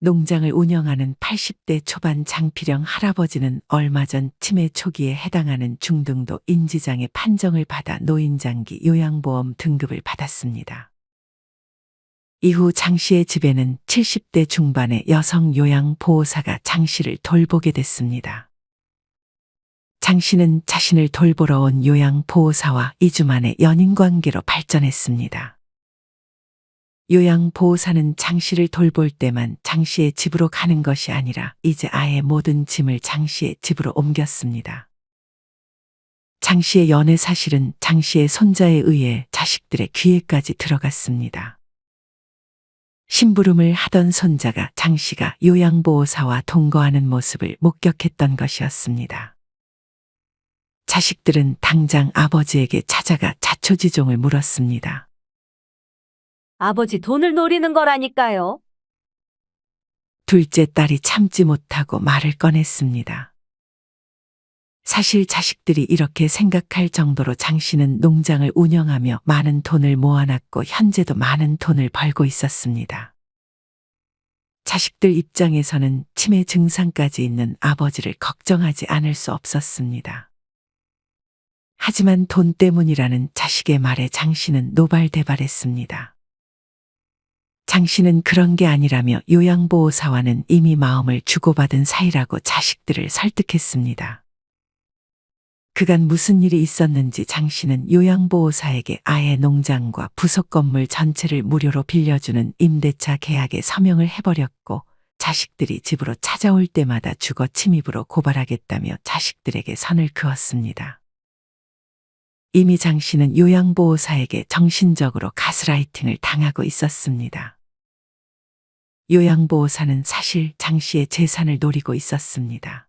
농장을 운영하는 80대 초반 장필영 할아버지는 얼마 전 치매 초기에 해당하는 중등도 인지장애 판정을 받아 노인장기 요양보험 등급을 받았습니다. 이후 장 씨의 집에는 70대 중반의 여성 요양보호사가 장 씨를 돌보게 됐습니다. 장 씨는 자신을 돌보러 온 요양보호사와 2주 만에 연인관계로 발전했습니다. 요양보호사는 장 씨를 돌볼 때만 장 씨의 집으로 가는 것이 아니라 이제 아예 모든 짐을 장 씨의 집으로 옮겼습니다. 장 씨의 연애 사실은 장 씨의 손자에 의해 자식들의 귀에까지 들어갔습니다. 심부름을 하던 손자가 장 씨가 요양보호사와 동거하는 모습을 목격했던 것이었습니다. 자식들은 당장 아버지에게 찾아가 자초지종을 물었습니다. 아버지 돈을 노리는 거라니까요. 둘째 딸이 참지 못하고 말을 꺼냈습니다. 사실 자식들이 이렇게 생각할 정도로 장 씨는 농장을 운영하며 많은 돈을 모아놨고 현재도 많은 돈을 벌고 있었습니다. 자식들 입장에서는 치매 증상까지 있는 아버지를 걱정하지 않을 수 없었습니다. 하지만 돈 때문이라는 자식의 말에 장 씨는 노발대발했습니다. 장 씨는 그런 게 아니라며 요양보호사와는 이미 마음을 주고받은 사이라고 자식들을 설득했습니다. 그간 무슨 일이 있었는지 장 씨는 요양보호사에게 아예 농장과 부속 건물 전체를 무료로 빌려주는 임대차 계약에 서명을 해버렸고 자식들이 집으로 찾아올 때마다 주거 침입으로 고발하겠다며 자식들에게 선을 그었습니다. 이미 장 씨는 요양보호사에게 정신적으로 가스라이팅을 당하고 있었습니다. 요양보호사는 사실 장 씨의 재산을 노리고 있었습니다.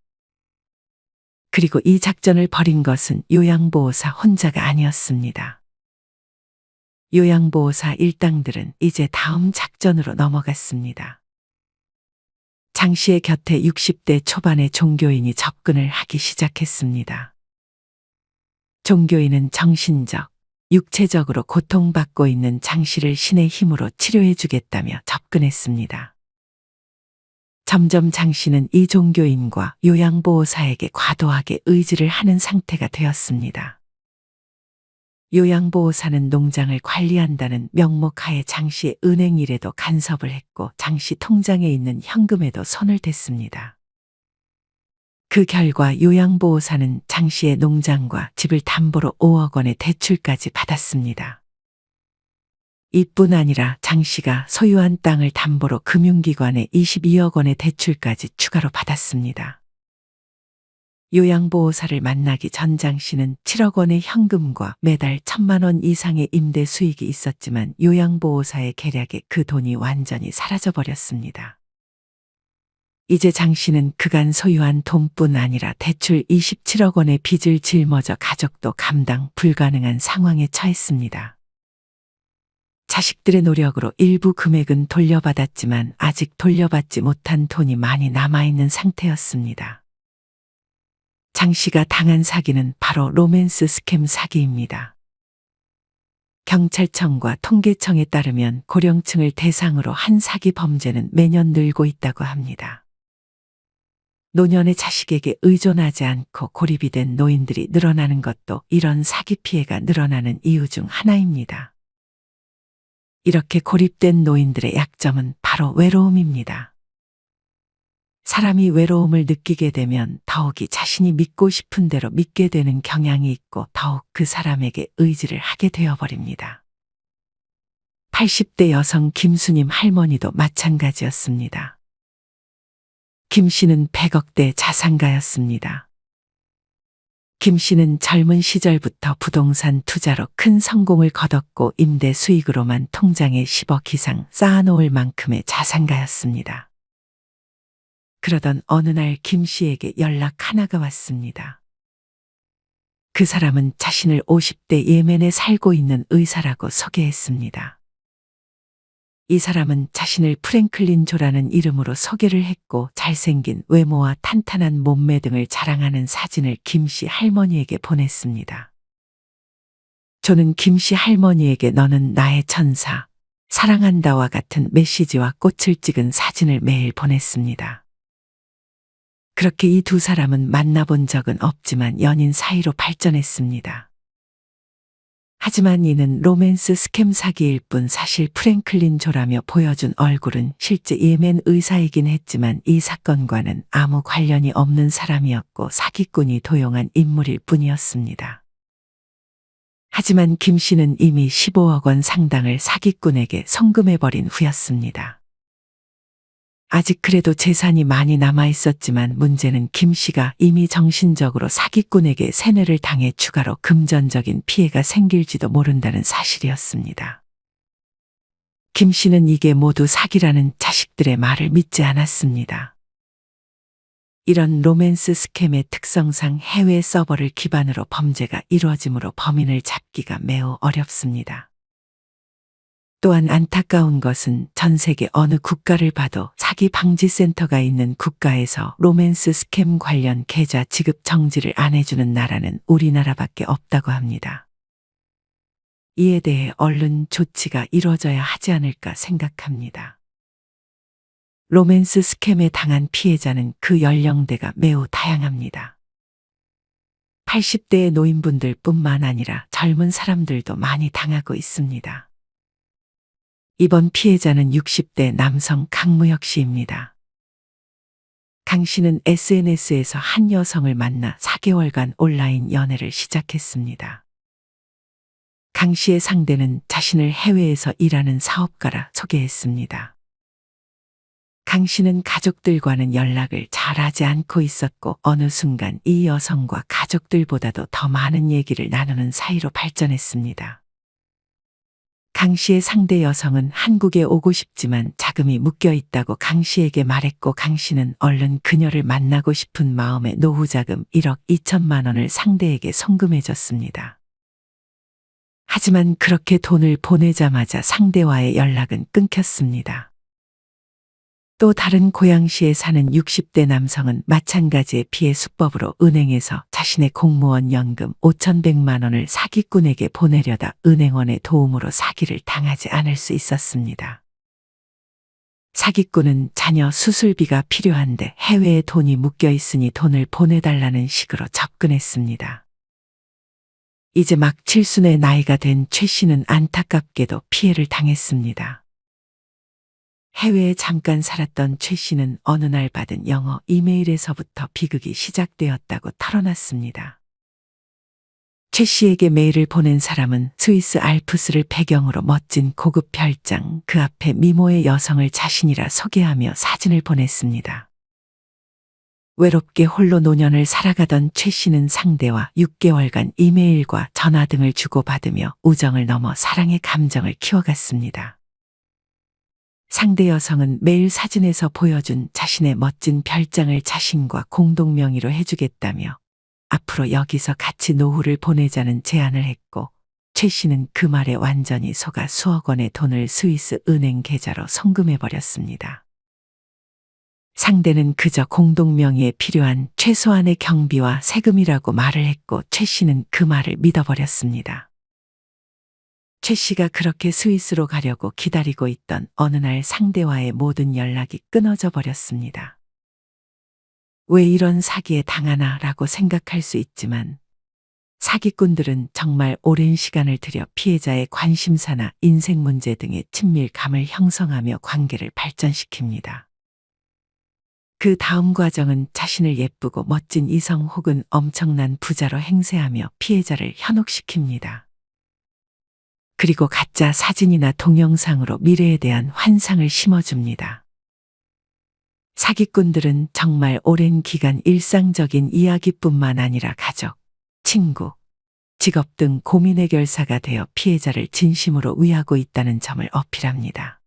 그리고 이 작전을 벌인 것은 요양보호사 혼자가 아니었습니다. 요양보호사 일당들은 이제 다음 작전으로 넘어갔습니다. 장 씨의 곁에 60대 초반의 종교인이 접근을 하기 시작했습니다. 종교인은 정신적, 육체적으로 고통받고 있는 장 씨를 신의 힘으로 치료해 주겠다며 접근했습니다. 점점 장 씨는 이 종교인과 요양보호사에게 과도하게 의지를 하는 상태가 되었습니다. 요양보호사는 농장을 관리한다는 명목하에 장 씨의 은행 일에도 간섭을 했고 장 씨 통장에 있는 현금에도 손을 댔습니다. 그 결과 요양보호사는 장 씨의 농장과 집을 담보로 5억 원의 대출까지 받았습니다. 이뿐 아니라 장 씨가 소유한 땅을 담보로 금융기관에 22억 원의 대출까지 추가로 받았습니다. 요양보호사를 만나기 전 장 씨는 7억 원의 현금과 매달 천만 원 이상의 임대 수익이 있었지만 요양보호사의 계략에 그 돈이 완전히 사라져버렸습니다. 이제 장 씨는 그간 소유한 돈뿐 아니라 대출 27억 원의 빚을 짊어져 가족도 감당 불가능한 상황에 처했습니다. 자식들의 노력으로 일부 금액은 돌려받았지만 아직 돌려받지 못한 돈이 많이 남아있는 상태였습니다. 장 씨가 당한 사기는 바로 로맨스 스캠 사기입니다. 경찰청과 통계청에 따르면 고령층을 대상으로 한 사기 범죄는 매년 늘고 있다고 합니다. 노년의 자식에게 의존하지 않고 고립이 된 노인들이 늘어나는 것도 이런 사기 피해가 늘어나는 이유 중 하나입니다. 이렇게 고립된 노인들의 약점은 바로 외로움입니다. 사람이 외로움을 느끼게 되면 더욱이 자신이 믿고 싶은 대로 믿게 되는 경향이 있고 더욱 그 사람에게 의지를 하게 되어버립니다. 80대 여성 김수님 할머니도 마찬가지였습니다. 김 씨는 100억대 자산가였습니다. 김 씨는 젊은 시절부터 부동산 투자로 큰 성공을 거뒀고 임대 수익으로만 통장에 10억 이상 쌓아놓을 만큼의 자산가였습니다. 그러던 어느 날 김 씨에게 연락 하나가 왔습니다. 그 사람은 자신을 50대 예멘에 살고 있는 의사라고 소개했습니다. 이 사람은 자신을 프랭클린 조라는 이름으로 소개를 했고 잘생긴 외모와 탄탄한 몸매 등을 자랑하는 사진을 김씨 할머니에게 보냈습니다. 조는 김씨 할머니에게 너는 나의 천사, 사랑한다와 같은 메시지와 꽃을 찍은 사진을 매일 보냈습니다. 그렇게 이 두 사람은 만나본 적은 없지만 연인 사이로 발전했습니다. 하지만 이는 로맨스 스캠 사기일 뿐 사실 프랭클린 조라며 보여준 얼굴은 실제 예멘 의사이긴 했지만 이 사건과는 아무 관련이 없는 사람이었고 사기꾼이 도용한 인물일 뿐이었습니다. 하지만 김 씨는 이미 15억 원 상당을 사기꾼에게 송금해버린 후였습니다. 아직 그래도 재산이 많이 남아 있었지만 문제는 김 씨가 이미 정신적으로 사기꾼에게 세뇌를 당해 추가로 금전적인 피해가 생길지도 모른다는 사실이었습니다. 김 씨는 이게 모두 사기라는 자식들의 말을 믿지 않았습니다. 이런 로맨스 스캠의 특성상 해외 서버를 기반으로 범죄가 이루어지므로 범인을 잡기가 매우 어렵습니다. 또한 안타까운 것은 전 세계 어느 국가를 봐도 사기 방지 센터가 있는 국가에서 로맨스 스캠 관련 계좌 지급 정지를 안 해주는 나라는 우리나라밖에 없다고 합니다. 이에 대해 얼른 조치가 이루어져야 하지 않을까 생각합니다. 로맨스 스캠에 당한 피해자는 그 연령대가 매우 다양합니다. 80대의 노인분들 뿐만 아니라 젊은 사람들도 많이 당하고 있습니다. 이번 피해자는 60대 남성 강무혁 씨입니다. 강 씨는 SNS에서 한 여성을 만나 4개월간 온라인 연애를 시작했습니다. 강 씨의 상대는 자신을 해외에서 일하는 사업가라 소개했습니다. 강 씨는 가족들과는 연락을 잘 하지 않고 있었고 어느 순간 이 여성과 가족들보다도 더 많은 얘기를 나누는 사이로 발전했습니다. 강 씨의 상대 여성은 한국에 오고 싶지만 자금이 묶여 있다고 강 씨에게 말했고 강 씨는 얼른 그녀를 만나고 싶은 마음에 노후 자금 1억 2천만 원을 상대에게 송금해줬습니다. 하지만 그렇게 돈을 보내자마자 상대와의 연락은 끊겼습니다. 또 다른 고양시에 사는 60대 남성은 마찬가지의 피해 수법으로 은행에서 자신의 공무원 연금 5,100만 원을 사기꾼에게 보내려다 은행원의 도움으로 사기를 당하지 않을 수 있었습니다. 사기꾼은 자녀 수술비가 필요한데 해외에 돈이 묶여 있으니 돈을 보내달라는 식으로 접근했습니다. 이제 막 칠순의 나이가 된 최 씨는 안타깝게도 피해를 당했습니다. 해외에 잠깐 살았던 최 씨는 어느 날 받은 영어 이메일에서부터 비극이 시작되었다고 털어놨습니다. 최 씨에게 메일을 보낸 사람은 스위스 알프스를 배경으로 멋진 고급 별장 그 앞에 미모의 여성을 자신이라 소개하며 사진을 보냈습니다. 외롭게 홀로 노년을 살아가던 최 씨는 상대와 6개월간 이메일과 전화 등을 주고받으며 우정을 넘어 사랑의 감정을 키워갔습니다. 상대 여성은 매일 사진에서 보여준 자신의 멋진 별장을 자신과 공동 명의로 해주겠다며 앞으로 여기서 같이 노후를 보내자는 제안을 했고 최 씨는 그 말에 완전히 속아 수억 원의 돈을 스위스 은행 계좌로 송금해버렸습니다. 상대는 그저 공동 명의에 필요한 최소한의 경비와 세금이라고 말을 했고 최 씨는 그 말을 믿어버렸습니다. 최 씨가 그렇게 스위스로 가려고 기다리고 있던 어느 날 상대와의 모든 연락이 끊어져 버렸습니다. 왜 이런 사기에 당하나 라고 생각할 수 있지만 사기꾼들은 정말 오랜 시간을 들여 피해자의 관심사나 인생 문제 등의 친밀감을 형성하며 관계를 발전시킵니다. 그 다음 과정은 자신을 예쁘고 멋진 이성 혹은 엄청난 부자로 행세하며 피해자를 현혹시킵니다. 그리고 가짜 사진이나 동영상으로 미래에 대한 환상을 심어줍니다. 사기꾼들은 정말 오랜 기간 일상적인 이야기뿐만 아니라 가족, 친구, 직업 등 고민 해결사가 되어 피해자를 진심으로 위하고 있다는 점을 어필합니다.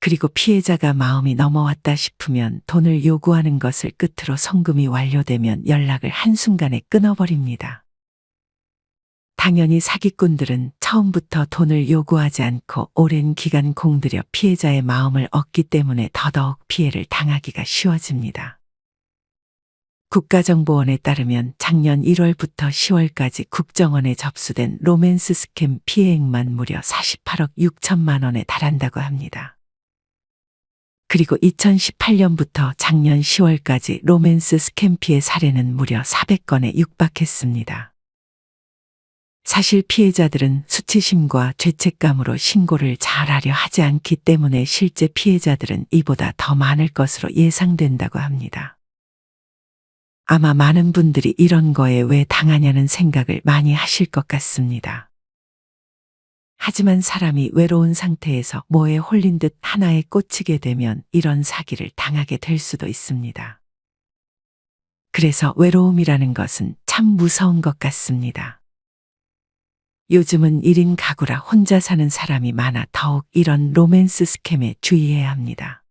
그리고 피해자가 마음이 넘어왔다 싶으면 돈을 요구하는 것을 끝으로 송금이 완료되면 연락을 한순간에 끊어버립니다. 당연히 사기꾼들은 처음부터 돈을 요구하지 않고 오랜 기간 공들여 피해자의 마음을 얻기 때문에 더더욱 피해를 당하기가 쉬워집니다. 국가정보원에 따르면 작년 1월부터 10월까지 국정원에 접수된 로맨스 스캠 피해액만 무려 48억 6천만 원에 달한다고 합니다. 그리고 2018년부터 작년 10월까지 로맨스 스캠 피해 사례는 무려 400건에 육박했습니다. 사실 피해자들은 수치심과 죄책감으로 신고를 잘하려 하지 않기 때문에 실제 피해자들은 이보다 더 많을 것으로 예상된다고 합니다. 아마 많은 분들이 이런 거에 왜 당하냐는 생각을 많이 하실 것 같습니다. 하지만 사람이 외로운 상태에서 뭐에 홀린 듯 하나에 꽂히게 되면 이런 사기를 당하게 될 수도 있습니다. 그래서 외로움이라는 것은 참 무서운 것 같습니다. 요즘은 1인 가구라 혼자 사는 사람이 많아 더욱 이런 로맨스 스캠에 주의해야 합니다.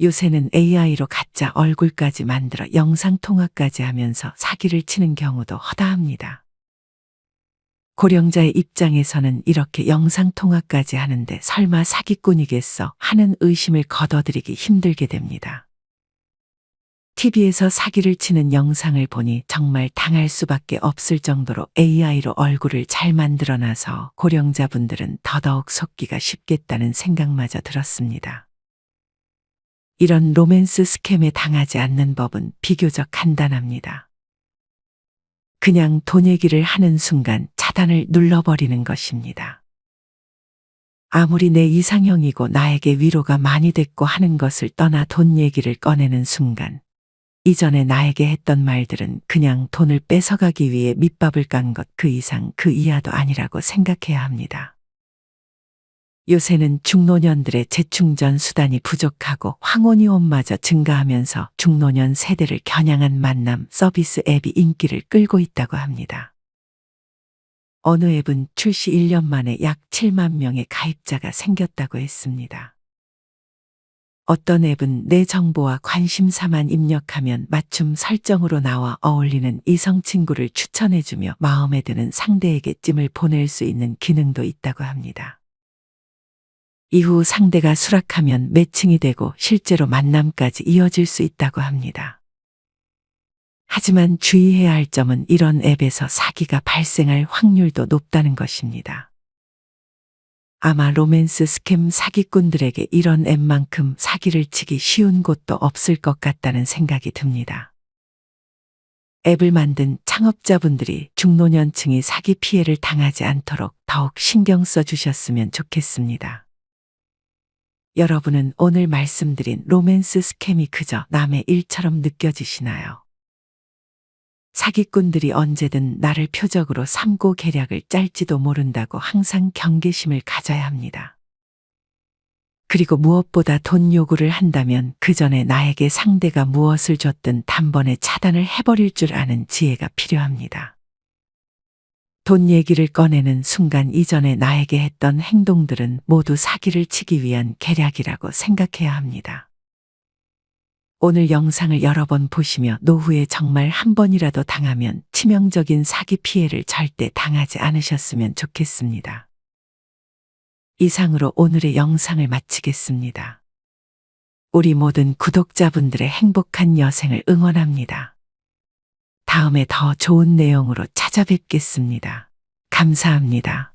요새는 AI로 가짜 얼굴까지 만들어 영상통화까지 하면서 사기를 치는 경우도 허다합니다. 고령자의 입장에서는 이렇게 영상통화까지 하는데 설마 사기꾼이겠어 하는 의심을 거둬들이기 힘들게 됩니다. TV에서 사기를 치는 영상을 보니 정말 당할 수밖에 없을 정도로 AI로 얼굴을 잘 만들어놔서 고령자분들은 더더욱 속기가 쉽겠다는 생각마저 들었습니다. 이런 로맨스 스캠에 당하지 않는 법은 비교적 간단합니다. 그냥 돈 얘기를 하는 순간 차단을 눌러버리는 것입니다. 아무리 내 이상형이고 나에게 위로가 많이 됐고 하는 것을 떠나 돈 얘기를 꺼내는 순간 이전에 나에게 했던 말들은 그냥 돈을 뺏어가기 위해 밑밥을 깐 것 그 이상 그 이하도 아니라고 생각해야 합니다. 요새는 중노년들의 재충전 수단이 부족하고 황혼이혼마저 증가하면서 중노년 세대를 겨냥한 만남 서비스 앱이 인기를 끌고 있다고 합니다. 어느 앱은 출시 1년 만에 약 7만 명의 가입자가 생겼다고 했습니다. 어떤 앱은 내 정보와 관심사만 입력하면 맞춤 설정으로 나와 어울리는 이성 친구를 추천해주며 마음에 드는 상대에게 찜을 보낼 수 있는 기능도 있다고 합니다. 이후 상대가 수락하면 매칭이 되고 실제로 만남까지 이어질 수 있다고 합니다. 하지만 주의해야 할 점은 이런 앱에서 사기가 발생할 확률도 높다는 것입니다. 아마 로맨스 스캠 사기꾼들에게 이런 앱만큼 사기를 치기 쉬운 곳도 없을 것 같다는 생각이 듭니다. 앱을 만든 창업자분들이 중노년층이 사기 피해를 당하지 않도록 더욱 신경 써 주셨으면 좋겠습니다. 여러분은 오늘 말씀드린 로맨스 스캠이 그저 남의 일처럼 느껴지시나요? 사기꾼들이 언제든 나를 표적으로 삼고 계략을 짤지도 모른다고 항상 경계심을 가져야 합니다. 그리고 무엇보다 돈 요구를 한다면 그 전에 나에게 상대가 무엇을 줬든 단번에 차단을 해버릴 줄 아는 지혜가 필요합니다. 돈 얘기를 꺼내는 순간 이전에 나에게 했던 행동들은 모두 사기를 치기 위한 계략이라고 생각해야 합니다. 오늘 영상을 여러 번 보시며 노후에 정말 한 번이라도 당하면 치명적인 사기 피해를 절대 당하지 않으셨으면 좋겠습니다. 이상으로 오늘의 영상을 마치겠습니다. 우리 모든 구독자분들의 행복한 여생을 응원합니다. 다음에 더 좋은 내용으로 찾아뵙겠습니다. 감사합니다.